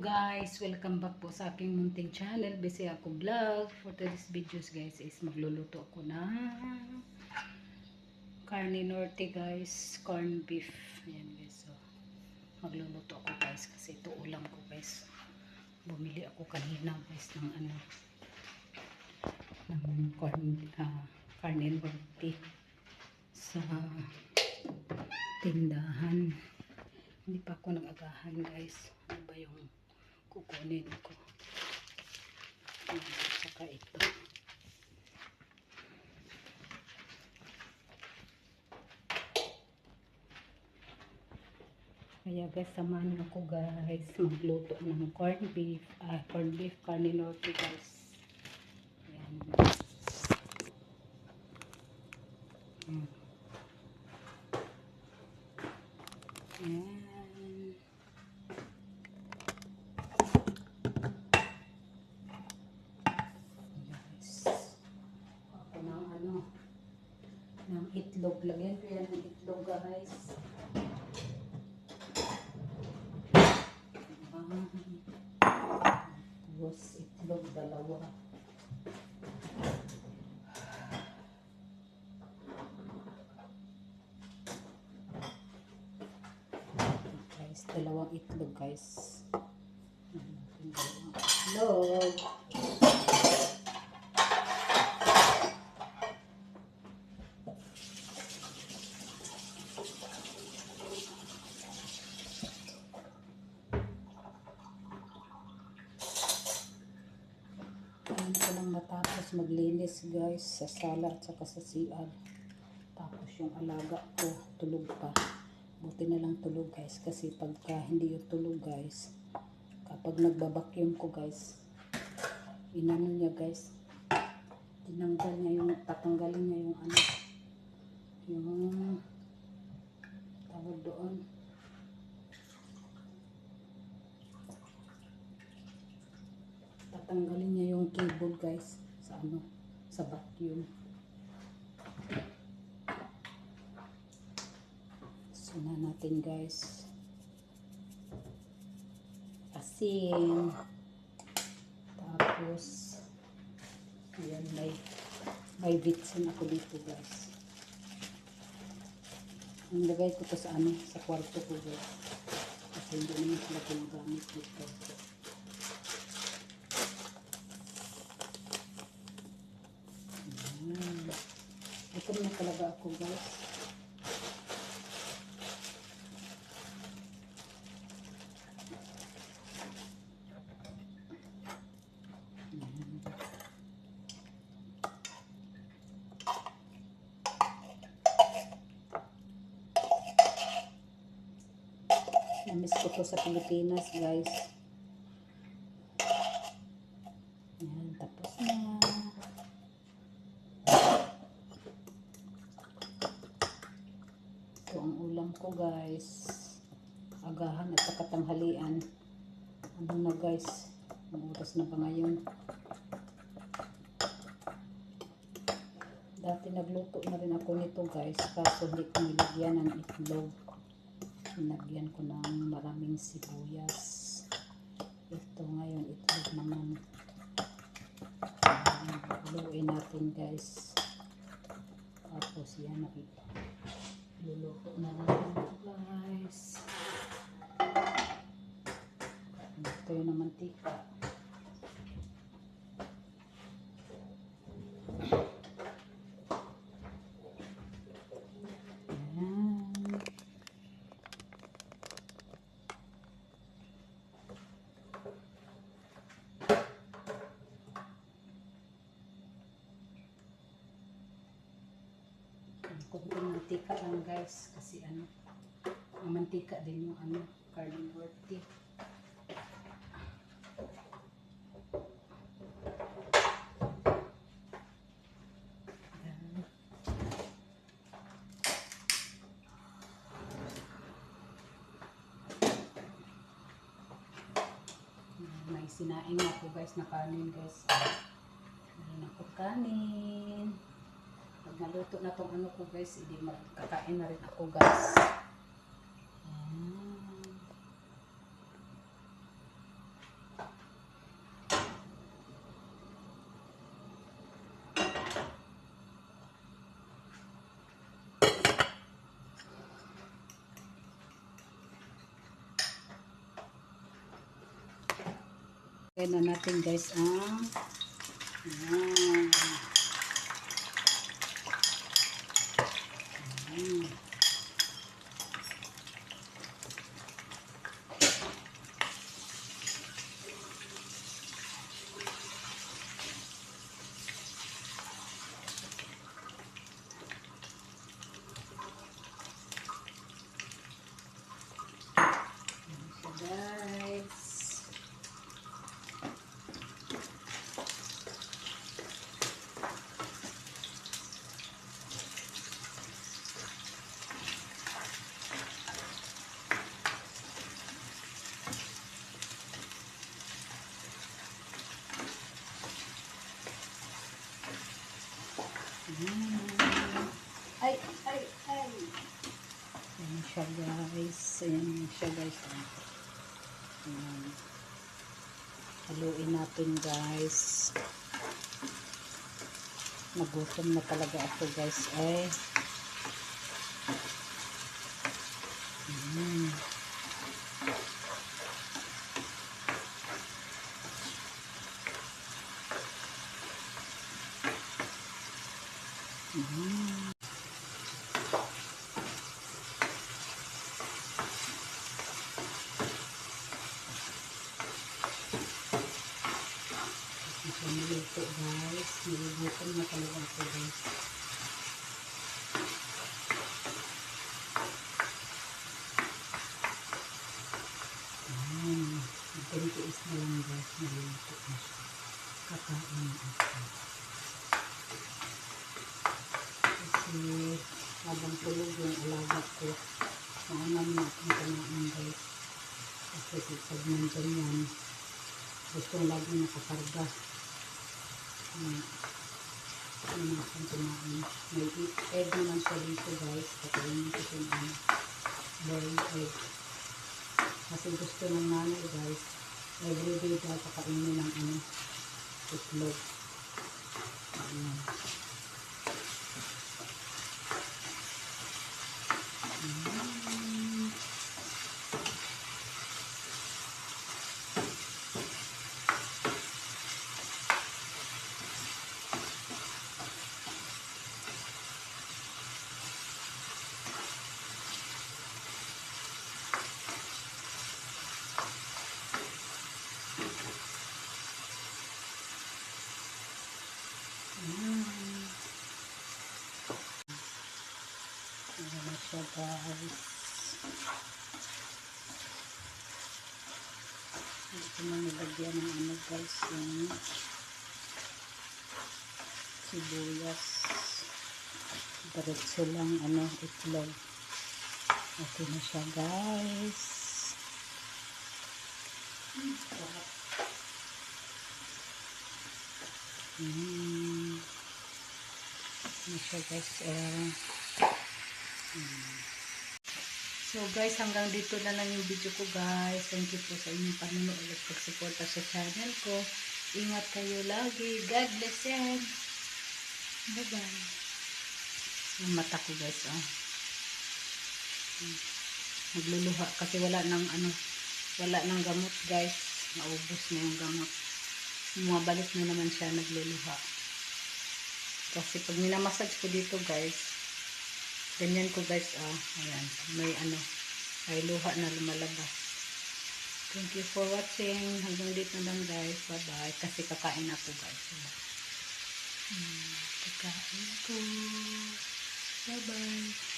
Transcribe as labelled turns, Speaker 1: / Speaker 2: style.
Speaker 1: guys, welcome back po sa aking munting channel, Busy Ako Vlog. For today's videos guys is magluluto ako ng carne norte guys, corn beef. Ayan guys, so magluluto ako guys kasi ito ulam ko guys. Bumili ako kanina guys ng ano, ng corn, ah, carne norte sa tindahan. Hindi pa ako nag-agahan guys. Ano ba yung kukunin ko? Ayan, Saka ito. Kaya guys, samahan ako guys magluto ng corn beef, ah, corn beef, carne norte guys. Ayan. Ayan. Ayan. Guys. Ako ng ano, ng itlog. Ko yan ng itlog guys. Ah. Tapos itlog dalawa. guys. Dalawang itlog, guys. Dalawang itlog. Ayan ko lang matapos maglinis, guys, sa sala at saka sa CR. Tapos yung alaga ko, tulog pa. Buti na lang tulog guys kasi pagka hindi yung tulog guys, kapag nagbabakyum ko guys, inano niya guys, tinanggal niya yung, tatanggalin niya yung ano, yung tawag doon. Tatanggalin niya yung cable guys sa ano, sa vacuum. Suna natin guys. Asin. Tapos, ayan, may, may vitsin ako dito guys. Nilagay ko to sa ano, sa kwarto ko guys. Kasi hindi naman sila ginagamit dito. Ayan. Ito na talaga ako guys. Namiss ko to sa Pilipinas, guys. Ayan, tapos na. Ito ang ulam ko, guys. Agahan at saka tanghalian. Ano na, guys? Ang oras na ba ngayon? Dati nagluto na rin ako nito, guys. Kaso hindi ko nilagyan ng itlog. Sinagyan ko ng maraming sibuyas. Ito ngayon, itlog naman. Haluin natin guys. Tapos yan. Luluto na ito guys. Yung na mantika. Konting mantika lang guys kasi ano ang mantika din yung ano carne norte Ayan. Sinaing ako guys na kanin guys Ayan ako kanin pag naluto na tong ano ko guys, hindi magkakain na rin ako guys. Kaya na natin guys ang Ayan. Ay, ay, ay. Ayan siya guys. Ayan siya guys. Ayan. Haluin natin guys. Nagutom na talaga ako guys. Ay. Mm. Mm. Ito niluto guys. Niluto na talaga ako guys. Ayan. Magpintiis na lang guys. Niluto na siya. Kakain na. Kasi habang tulog yung alaga ko. Mauna na akong kumain guys. Kasi pag nandyan yan, gusto lagi nakakarga. Hmm. Ano akong kumain. May egg naman siya dito guys. Kakainin ko yung ano. Boiled egg. Kasi gusto ng nanay guys. Everyday daw kakainin ng ano. Itlog. Ayan. Na siya guys. Ito na nilagyan ng ano guys yung sibuyas. Diretso lang ano itlog. Okay na siya guys. Mm. Ano siya guys. Uh, So guys, hanggang dito na lang yung video ko guys. Thank you po sa inyong panonood at pagsuporta sa channel ko. Ingat kayo lagi. God bless yan. Bye-bye. Yung mata ko guys, oh. Nagluluha kasi wala nang ano, wala nang gamot guys. Naubos na yung gamot. Bumabalik na naman siya nagluluha. Kasi pag minamassage ko dito guys, ganyan ko guys, ah, ayan, may ano, ay luha na lumalabas. Thank you for watching. Hanggang dito na lang guys. Bye-bye. Kasi kakain ako guys. Hmm, kakain ko. Bye-bye.